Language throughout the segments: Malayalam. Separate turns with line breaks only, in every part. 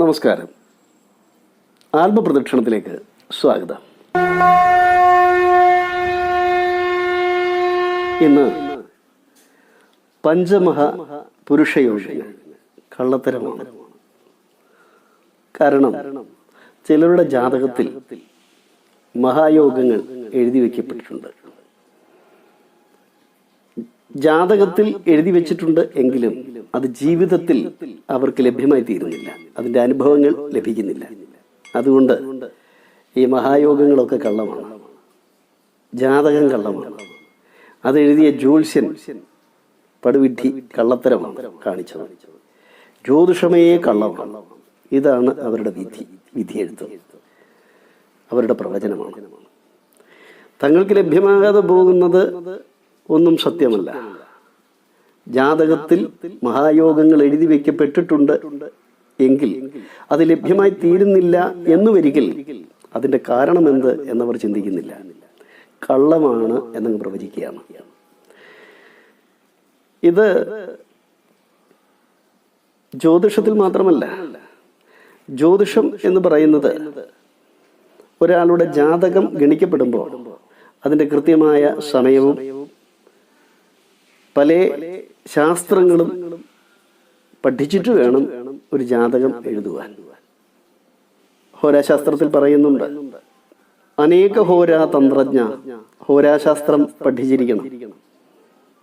നമസ്കാരം. ആത്മപ്രദക്ഷിണത്തിലേക്ക് സ്വാഗതം. ഇന്ന് പഞ്ചമഹ പുരുഷയോഗങ്ങൾ കള്ളത്തരമാണ്. കാരണം ചിലരുടെ ജാതകത്തിൽ മഹായോഗങ്ങൾ എഴുതി വയ്ക്കപ്പെട്ടിട്ടുണ്ട് ജാതകത്തിൽ എഴുതി വെച്ചിട്ടുണ്ട് എങ്കിലും അത് ജീവിതത്തിൽ അവർക്ക് ലഭ്യമായി തീരുന്നില്ല. അതിന്റെ അനുഭവങ്ങൾ ലഭിക്കുന്നില്ല. അതുകൊണ്ട് ഈ മഹായോഗങ്ങളൊക്കെ കള്ളമാണ്. ജാതകം കള്ളമാണ്. അതെഴുതിയ ജ്യോത്സ്യൻ പടുവിഡ്ഢി കള്ളത്തരമാണ് കാണിച്ചത്. ജ്യോതിഷമേ കള്ളമാണ്. ഇതാണ് അവരുടെ വിധി വിധി വിധിയെഴുത്ത്. അവരുടെ പ്രവചനമാണ്. തങ്ങൾക്ക് ലഭ്യമാകാതെ പോകുന്നത് ഒന്നും സത്യമല്ല. ജാതകത്തിൽ മഹായോഗങ്ങൾ എഴുതി വയ്ക്കപ്പെട്ടിട്ടുണ്ട് എങ്കിൽ അത് ലഭ്യമായി തീരുന്നില്ല എന്നുവരികിൽ അതിന്റെ കാരണം എന്ത് എന്നവർ ചിന്തിക്കുന്നില്ല. കള്ളമാണ് എന്നങ്ങ് പ്രവചിക്കുകയാണ്. ഇത് ജ്യോതിഷത്തിൽ മാത്രമല്ല ജ്യോതിഷം എന്ന് പറയുന്നത് ഒരാളുടെ ജാതകം ഗണിക്കപ്പെടുമ്പോൾ അതിന്റെ കൃത്യമായ സമയവും പല ശാസ്ത്രങ്ങളും പഠിച്ചിട്ട് വേണം ഒരു ജാതകം എഴുതുവാൻ. ഹോരാശാസ്ത്രത്തിൽ പറയുന്നുണ്ട് അനേക ഹോരാ തന്ത്രജ്ഞ ഹോരാശാസ്ത്രം പഠിച്ചിരിക്കണം.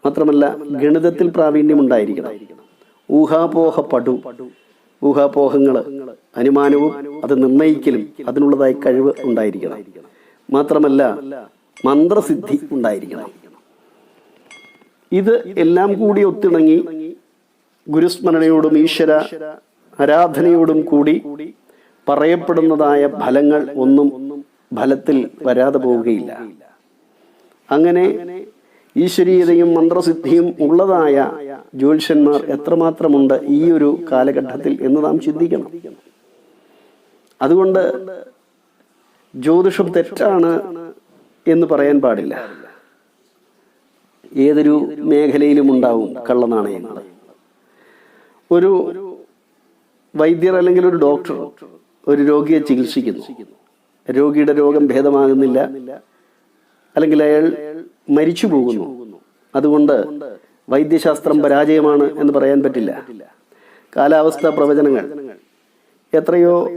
മാത്രമല്ല ഗണിതത്തിൽ പ്രാവീണ്യം ഉണ്ടായിരിക്കണം ഊഹാപോഹ പടു ഊഹാപോഹങ്ങൾ അനുമാനവും അത് നിർണയിക്കലും അതിനുള്ളതായ കഴിവ് ഉണ്ടായിരിക്കണം. മാത്രമല്ല മന്ത്രസിദ്ധി ഉണ്ടായിരിക്കണം. ഇത് എല്ലാം കൂടി ഒത്തിണങ്ങി ഗുരുസ്മരണയോടും ഈശ്വര ആരാധനയോടും കൂടി പറയപ്പെടുന്നതായ ഫലങ്ങൾ ഒന്നും ഫലത്തിൽ വരാതെ പോവുകയില്ല. അങ്ങനെ ഈശ്വരീയതയും മന്ത്രസിദ്ധിയും ഉള്ളതായ ജ്യോത്സ്യന്മാർ എത്രമാത്രമുണ്ട് ഈ ഒരു കാലഘട്ടത്തിൽ എന്ന് നാം ചിന്തിക്കണം. അതുകൊണ്ട് ജ്യോതിഷം തെറ്റാണ് എന്ന് പറയാൻ പാടില്ല. ഏതൊരു മേഖലയിലും ഉണ്ടാവും കള്ളനാണയങ്ങൾ ഒരു വൈദ്യർ അല്ലെങ്കിൽ ഒരു ഡോക്ടർ ഒരു രോഗിയെ ചികിത്സിക്കുന്നു. രോഗിയുടെ രോഗം ഭേദമാകുന്നില്ല. അല്ലെങ്കിൽ അയാൾ മരിച്ചു പോകുന്നു. അതുകൊണ്ട് വൈദ്യശാസ്ത്രം പരാജയമാണ് എന്ന് പറയാൻ പറ്റില്ല. കാലാവസ്ഥ പ്രവചനങ്ങൾ. എത്രയോ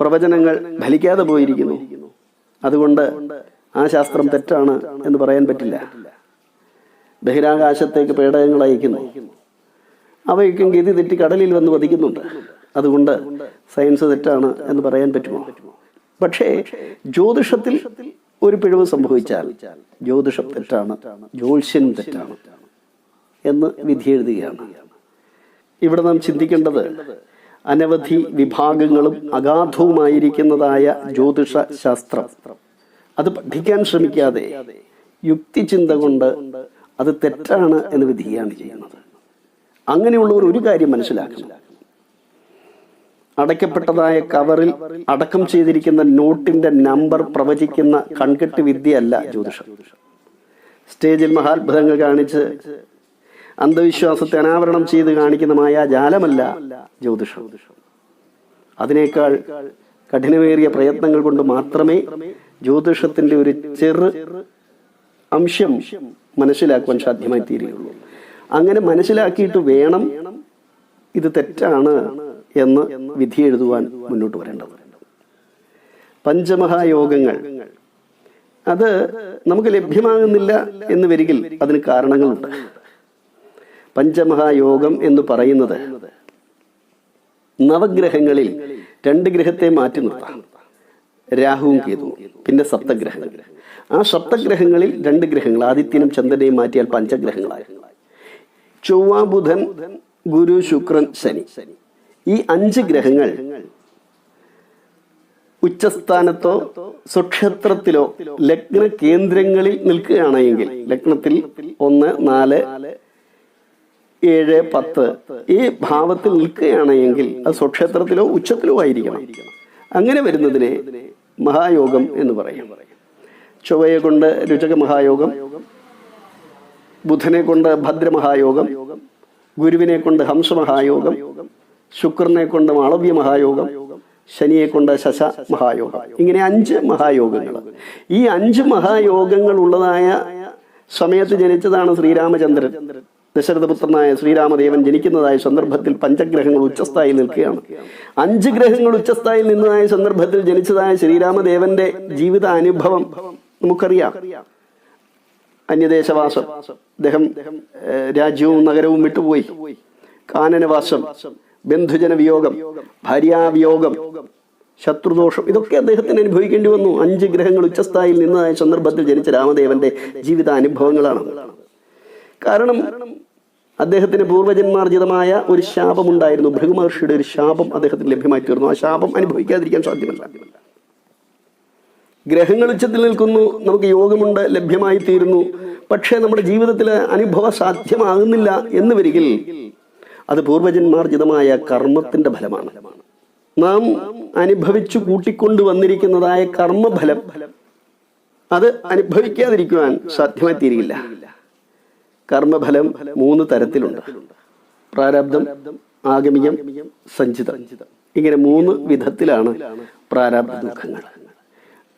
പ്രവചനങ്ങൾ ഫലിക്കാതെ പോയിരിക്കുന്നു. അതുകൊണ്ട് ആ ശാസ്ത്രം തെറ്റാണ് എന്ന് പറയാൻ പറ്റില്ല. ബഹിരാകാശത്തേക്ക് പേടകങ്ങൾ അയക്കുന്നു. അവയ്ക്കും ഗതി തെറ്റി കടലിൽ വന്ന് വധിക്കുന്നുണ്ട് അതുകൊണ്ട് സയൻസ് തെറ്റാണ് എന്ന് പറയാൻ പറ്റുമോ? പക്ഷേ ജ്യോതിഷത്തിൽ ഒരു പിഴവ് സംഭവിച്ചാൽ ജ്യോതിഷം തെറ്റാണ് ജ്യോത്സ്യം തെറ്റാണ് എന്ന് വിധി എഴുതുകയാണ്. ഇവിടെ നാം ചിന്തിക്കേണ്ടത് അനവധി വിഭാഗങ്ങളും അഗാധവുമായിരിക്കുന്നതായ ജ്യോതിഷ ശാസ്ത്രം അത് പഠിക്കാൻ ശ്രമിക്കാതെ യുക്തിചിന്ത കൊണ്ട് അത് തെറ്റാണ് എന്ന് വിധിക്കുകയാണ് ചെയ്യുന്നത്. അങ്ങനെയുള്ളവർ ഒരു കാര്യം മനസ്സിലാക്കണം. അടയ്ക്കപ്പെട്ടതായ കവറിൽ അടക്കം ചെയ്തിരിക്കുന്ന നോട്ടിന്റെ നമ്പർ പ്രവചിക്കുന്ന കൺകെട്ട് വിദ്യയല്ല ജ്യോതിഷം. സ്റ്റേജിൽ മഹാത്ഭുതങ്ങൾ കാണിച്ച് അന്ധവിശ്വാസത്തെ അനാവരണം ചെയ്ത് കാണിക്കുന്ന മായാജാലമല്ല ജ്യോതിഷം. അതിനേക്കാൾ കഠിനമേറിയ പ്രയത്നങ്ങൾ കൊണ്ട് മാത്രമേ ജ്യോതിഷത്തിന്റെ ഒരു ചെറു അംശം മനസ്സിലാക്കുവാൻ സാധ്യമായി തീരുകയുള്ളൂ അങ്ങനെ മനസ്സിലാക്കിയിട്ട് വേണം ഇത് തെറ്റാണ് എന്ന് വിധി എഴുതുവാൻ മുന്നോട്ട് വരേണ്ടത്. പഞ്ചമഹായോഗങ്ങൾ. അത് നമുക്ക് ലഭ്യമാകുന്നില്ല എന്ന് വരികിൽ അതിന് കാരണങ്ങളുണ്ട്. പഞ്ചമഹായോഗം എന്ന് പറയുന്നത് നവഗ്രഹങ്ങളിൽ രണ്ട് ഗ്രഹത്തെ മാറ്റി നിർത്താം. രാഹുവും കേതു പിന്നെ സപ്തഗ്രഹങ്ങൾ. ആ സപ്തഗ്രഹങ്ങളിൽ രണ്ട് ഗ്രഹങ്ങൾ. ആദിത്യനും ചന്ദ്രനെയും മാറ്റിയാൽ പഞ്ചഗ്രഹങ്ങളായി. ചൊവ്വ ബുധൻ ഗുരു ശുക്രൻ ശനി. ഈ അഞ്ച് ഗ്രഹങ്ങൾ ഉച്ചസ്ഥാനത്തോ സ്വക്ഷേത്രത്തിലോ ലഗ്ന കേന്ദ്രങ്ങളിൽ നിൽക്കുകയാണെങ്കിൽ ലഗ്നത്തിൽ ഒന്ന് നാല് ഏഴ് പത്ത് ഈ ഭാവത്തിൽ നിൽക്കുകയാണെങ്കിൽ അത് സ്വക്ഷേത്രത്തിലോ ഉച്ചത്തിലോ ആയിരിക്കണം. അങ്ങനെ വരുന്നതിനെ മഹായോഗം എന്ന് പറയും. ചൊവ്വയെ കൊണ്ട് രുചക മഹായോഗം ബുധനെ കൊണ്ട് ഭദ്രമഹായോഗം ഗുരുവിനെ കൊണ്ട് ഹംസമഹായോഗം ശുക്രനെ കൊണ്ട് മാളവ്യ മഹായോഗം ശനിയെ കൊണ്ട് ശശ മഹായോഗം ഇങ്ങനെ അഞ്ച് മഹായോഗങ്ങൾ. ഈ അഞ്ച് മഹായോഗങ്ങൾ ഉള്ളതായ സമയത്ത് ജനിച്ചതാണ് ശ്രീരാമചന്ദ്രൻ. ദശരഥപുത്രനായ ശ്രീരാമദേവൻ ജനിക്കുന്നതായ സന്ദർഭത്തിൽ പഞ്ചഗ്രഹങ്ങൾ ഉച്ചസ്ഥായിൽ നിൽക്കുകയാണ്. അഞ്ച് ഗ്രഹങ്ങൾ ഉച്ചസ്ഥായിൽ നിന്നതായ സന്ദർഭത്തിൽ ജനിച്ചതായ ശ്രീരാമദേവന്റെ ജീവിത അനുഭവം നമുക്കറിയാം. അന്യദേശവാസം. അദ്ദേഹം രാജ്യവും നഗരവും വിട്ടുപോയി. കാനനവാസം ബന്ധുജന വിയോഗം ഭാര്യാവിയോഗം ശത്രുദോഷം ഇതൊക്കെ അദ്ദേഹത്തിന് അനുഭവിക്കേണ്ടി വന്നു. അഞ്ച് ഗ്രഹങ്ങൾ ഉച്ചസ്ഥായിൽ നിന്നതായ സന്ദർഭത്തിൽ ജനിച്ച രാമദേവന്റെ ജീവിത അനുഭവങ്ങളാണ് കാരണം അദ്ദേഹത്തിന് പൂർവജന്മാർജിതമായ ഒരു ശാപമുണ്ടായിരുന്നു. ഭൃഗുമഹർഷിയുടെ ഒരു ശാപം അദ്ദേഹത്തിന് ലഭ്യമായി തീർന്നു ആ ശാപം അനുഭവിക്കാതിരിക്കാൻ സാധ്യമല്ല. ഗ്രഹങ്ങൾ ഉച്ചത്തിൽ നിൽക്കുന്നു. നമുക്ക് യോഗമുണ്ട് ലഭ്യമായി തീരുന്നു പക്ഷേ നമ്മുടെ ജീവിതത്തിൽ അനുഭവ സാധ്യമാകുന്നില്ല എന്ന് വരികിൽ അത് പൂർവജന്മാർജിതമായ കർമ്മത്തിന്റെ ഫലമാണ്. നാം അനുഭവിച്ചു കൂട്ടിക്കൊണ്ടു വന്നിരിക്കുന്നതായ കർമ്മഫലം അത് അനുഭവിക്കാതിരിക്കുവാൻ സാധ്യമായി തീരില്ല കർമ്മഫലം മൂന്ന് തരത്തിലുണ്ട്. പ്രാരബ്ധം ആഗമികം സഞ്ചിതം. ഇങ്ങനെ മൂന്ന് വിധത്തിലാണ് പ്രാരബ്ധ ദുഃഖങ്ങൾ.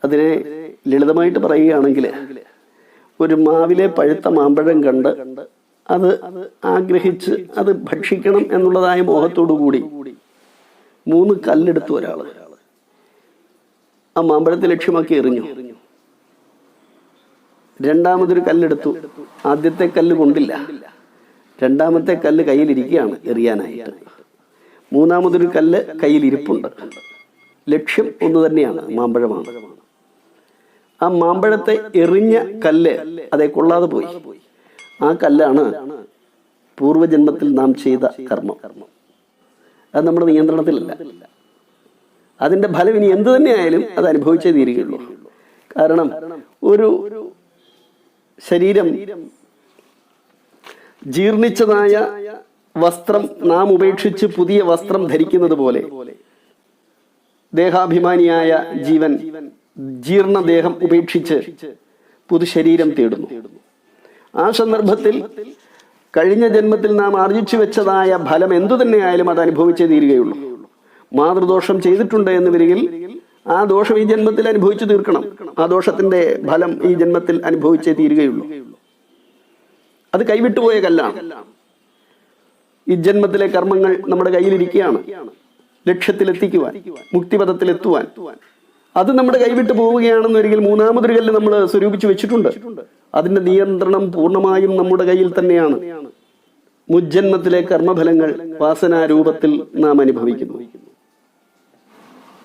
അതിനെ ലളിതമായിട്ട് പറയുകയാണെങ്കിൽ ഒരു മാവിലെ പഴുത്ത മാമ്പഴം കണ്ട് അത് ആഗ്രഹിച്ച് അത് ഭക്ഷിക്കണം എന്നുള്ളതായ മോഹത്തോടു കൂടി മൂന്ന് കല്ലെടുത്തു ഒരാൾ ആ മാമ്പഴത്തെ ലക്ഷ്യമാക്കി എറിഞ്ഞു. രണ്ടാമതൊരു കല്ലെടുത്തു. ആദ്യത്തെ കല്ല് കൊണ്ടില്ല. രണ്ടാമത്തെ കല്ല് കയ്യിലിരിക്കുകയാണ് എറിയാനായിട്ട്. മൂന്നാമതൊരു കല്ല് കയ്യിലിരിപ്പുണ്ട്. ലക്ഷ്യം ഒന്ന് തന്നെയാണ് മാമ്പഴമാണ്. ആ മാമ്പഴത്തെ എറിഞ്ഞ കല്ല് അതെ കൊള്ളാതെ പോയി. ആ കല്ലാണ് പൂർവജന്മത്തിൽ നാം ചെയ്ത കർമ്മം. അത് നമ്മുടെ നിയന്ത്രണത്തിലല്ല. അതിന്റെ ഫലം ഇനി എന്ത് തന്നെയായാലും അത് അനുഭവിച്ചേ തീരുകയുള്ളൂ. കാരണം ഒരു ശരീരം. ജീർണിച്ചതായ വസ്ത്രം നാം ഉപേക്ഷിച്ച് പുതിയ വസ്ത്രം ധരിക്കുന്നത് പോലെ ദേഹാഭിമാനിയായ ജീവൻ ജീർണദേഹം ഉപേക്ഷിച്ച് പുതു ശരീരം തേടുന്നു. ആ സന്ദർഭത്തിൽ കഴിഞ്ഞ ജന്മത്തിൽ നാം ആർജിച്ചു വെച്ചതായ ഫലം എന്തു തന്നെയായാലും അത് അനുഭവിച്ചേ തീരുകയുള്ളൂ. മാതൃദോഷം ചെയ്തിട്ടുണ്ട് എന്ന് വരികിൽ ആ ദോഷം ഈ ജന്മത്തിൽ അനുഭവിച്ചു തീർക്കണം. ആ ദോഷത്തിന്റെ ഫലം ഈ ജന്മത്തിൽ അനുഭവിച്ചേ തീരുകയുള്ളൂ. അത് കൈവിട്ടുപോയ കല്ലാണ്. ഈ ജന്മത്തിലെ കർമ്മങ്ങൾ നമ്മുടെ കയ്യിലിരിക്കുകയാണ്. ലക്ഷ്യത്തിലെത്തിക്കുവാൻ മുക്തിപഥത്തിലെത്തുവാൻ. അത് നമ്മുടെ കൈവിട്ട് പോവുകയാണെന്നൊരിക്കൽ മൂന്നാമതൊരു കല്ല് നമ്മൾ സ്വരൂപിച്ച് വെച്ചിട്ടുണ്ട്. അതിന്റെ നിയന്ത്രണം പൂർണമായും നമ്മുടെ കയ്യിൽ തന്നെയാണ്. മുജ്ജന്മത്തിലെ കർമ്മഫലങ്ങൾ വാസനാരൂപത്തിൽ നാം അനുഭവിക്കുന്നു.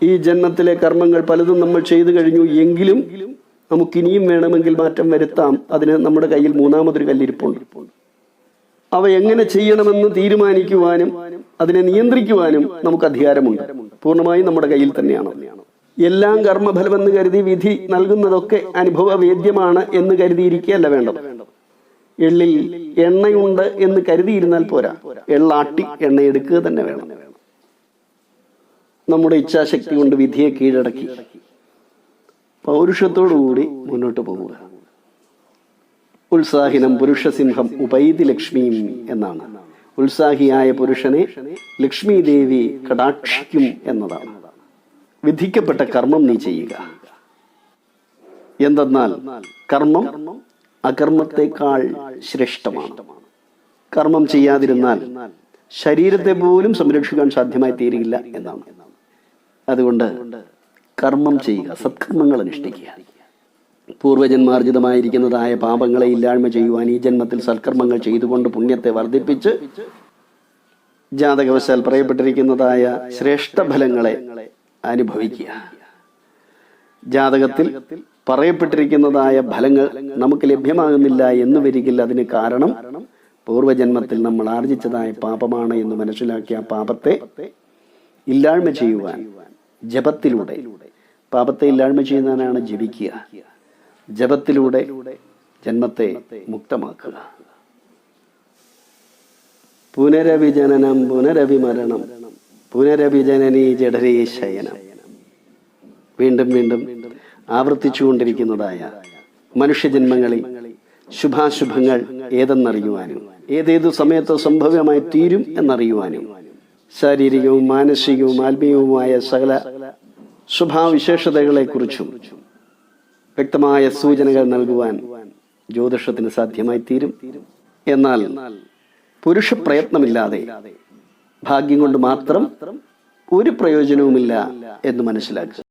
ഈ ജന്മത്തിലെ കർമ്മങ്ങൾ പലതും നമ്മൾ ചെയ്തു കഴിഞ്ഞു എങ്കിലും നമുക്കിനിയും വേണമെങ്കിൽ മാറ്റം വരുത്താം. അതിന് നമ്മുടെ കയ്യിൽ മൂന്നാമതൊരു കല്ലിരിപ്പുണ്ട്. അവ എങ്ങനെ ചെയ്യണമെന്ന് തീരുമാനിക്കുവാനും അതിനെ നിയന്ത്രിക്കുവാനും നമുക്ക് അധികാരമുണ്ട്. പൂർണമായും നമ്മുടെ കയ്യിൽ തന്നെയാണ്. എല്ലാം കർമ്മഫലമെന്ന് കരുതി വിധി നൽകുന്നതൊക്കെ അനുഭവവേദ്യമാണ് എന്ന് കരുതിയിരിക്കുകയല്ല വേണ്ടത്. എള്ളിൽ എണ്ണയുണ്ട് എന്ന് കരുതിയിരുന്നാൽ പോരാ. എള്ളാട്ടി എണ്ണയെടുക്കുക തന്നെ വേണം. നമ്മുടെ ഇച്ഛാശക്തി കൊണ്ട് വിധിയെ കീഴടക്കി. പൗരുഷത്തോടുകൂടി മുന്നോട്ട് പോവുക. ഉത്സാഹിനം പുരുഷസിംഹം ഉപൈതി ലക്ഷ്മിയും എന്നാണ്. ഉത്സാഹിയായ പുരുഷനെ ലക്ഷ്മി ദേവി കടാക്ഷിക്കും എന്നതാണ്. വിധിക്കപ്പെട്ട കർമ്മം നീ ചെയ്യുക. എന്തെന്നാൽ കർമ്മം അകർമ്മത്തെക്കാൾ ശ്രേഷ്ഠമാണ്. കർമ്മം ചെയ്യാതിരുന്നാൽ ശരീരത്തെ പോലും സംരക്ഷിക്കാൻ സാധ്യമായി തീരില്ല എന്നാണ്. അതുകൊണ്ട് കർമ്മം ചെയ്യുക സത്കർമ്മങ്ങൾ അനുഷ്ഠിക്കുക. പൂർവജന്മാർജിതമായിരിക്കുന്നതായ പാപങ്ങളെ ഇല്ലായ്മ ചെയ്യുവാൻ ഈ ജന്മത്തിൽ സൽക്കർമ്മങ്ങൾ ചെയ്തുകൊണ്ട് പുണ്യത്തെ വർദ്ധിപ്പിച്ച് ജാതകവശാൽ പറയപ്പെട്ടിരിക്കുന്നതായ ശ്രേഷ്ഠ ഫലങ്ങളെ അനുഭവിക്കുക. ജാതകത്തിൽ പറയപ്പെട്ടിരിക്കുന്നതായ ഫലങ്ങൾ നമുക്ക് ലഭ്യമാകുന്നില്ല എന്ന് വരികിൽ അതിന് കാരണം പൂർവജന്മത്തിൽ നമ്മൾ ആർജിച്ചതായ പാപമാണ് എന്ന് മനസ്സിലാക്കിയ പാപത്തെ ഇല്ലായ്മ ചെയ്യുവാൻ ജപത്തിലൂടെ. പാപത്തെ ഇല്ലായ്മ ചെയ്യുന്നതിനാണ് ജപിക്കുക. ജപത്തിലൂടെ ജന്മത്തെ മുക്തമാക്കുക. പുനരവിജനനം പുനരവിമരണം പുനരവിജനനീ ജഡരീ ശയനം. വീണ്ടും വീണ്ടും ആവർത്തിച്ചുകൊണ്ടിരിക്കുന്നതായ മനുഷ്യജന്മങ്ങളിൽ ശുഭാശുഭങ്ങൾ ഏതെന്നറിയുവാനും ഏതേതു സമയത്ത് സംഭവ്യമായി തീരും എന്നറിയുവാനും ശാരീരികവും മാനസികവും ആത്മീയവുമായ സകല സ്വഭാവവിശേഷതകളെക്കുറിച്ചും വ്യക്തമായ സൂചനകൾ നൽകുവാൻ ജ്യോതിഷത്തിന് സാധ്യമായി തീരും. എന്നാൽ പുരുഷ പ്രയത്നമില്ലാതെ ഭാഗ്യം കൊണ്ട് മാത്രം ഒരു പ്രയോജനവുമില്ല എന്ന് മനസ്സിലാക്കുക.